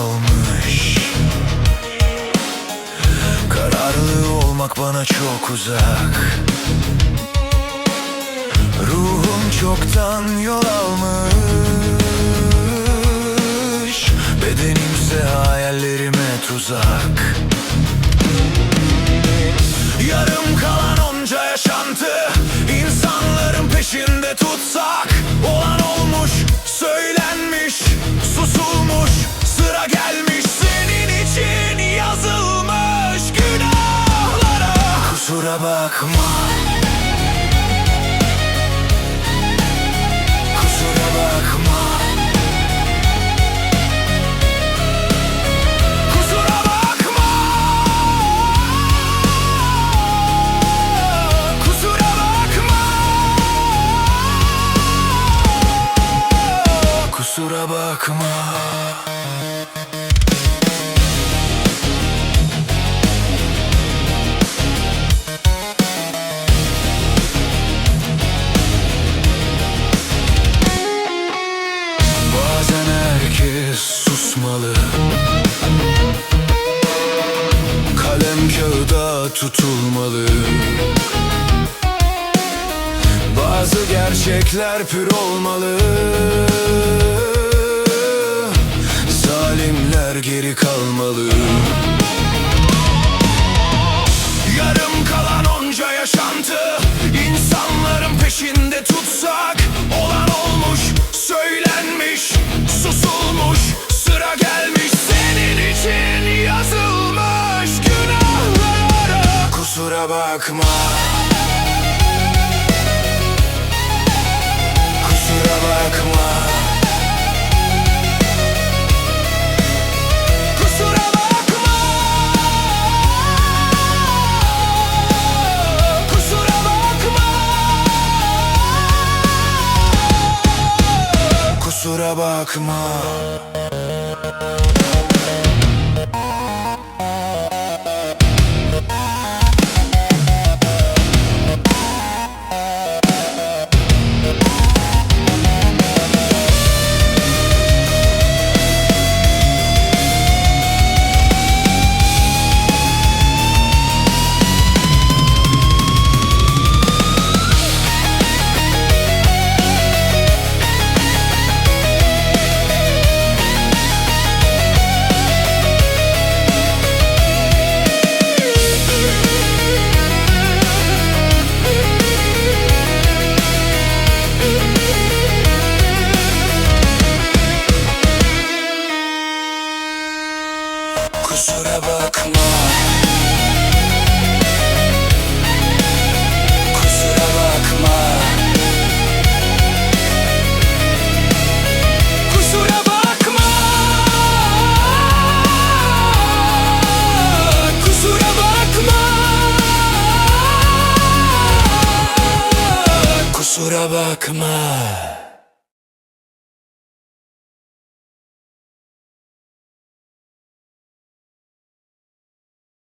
kalmış. Kararlı olmak bana çok uzak. Ruhum çoktan yol almış. Bedenimse hayallerime tuzak. Yarım kalan onca yaşantı insanların peşinde tutsak. Kusura bakma. Kusura bakma. Kusura bakma. Kusura bakma. Kusura bakma. Bazen susmalı Kalem kağıda tutulmalı. Bazı gerçekler pür olmalı. Zalimler geri kalmalı Kusura bakma. Kusura bakma. Kusura bakma. Kusura bakma. Kusura bakma Kusura bakma. Kusura bakma. Kusura bakma. Kusura bakma. Kusura bakma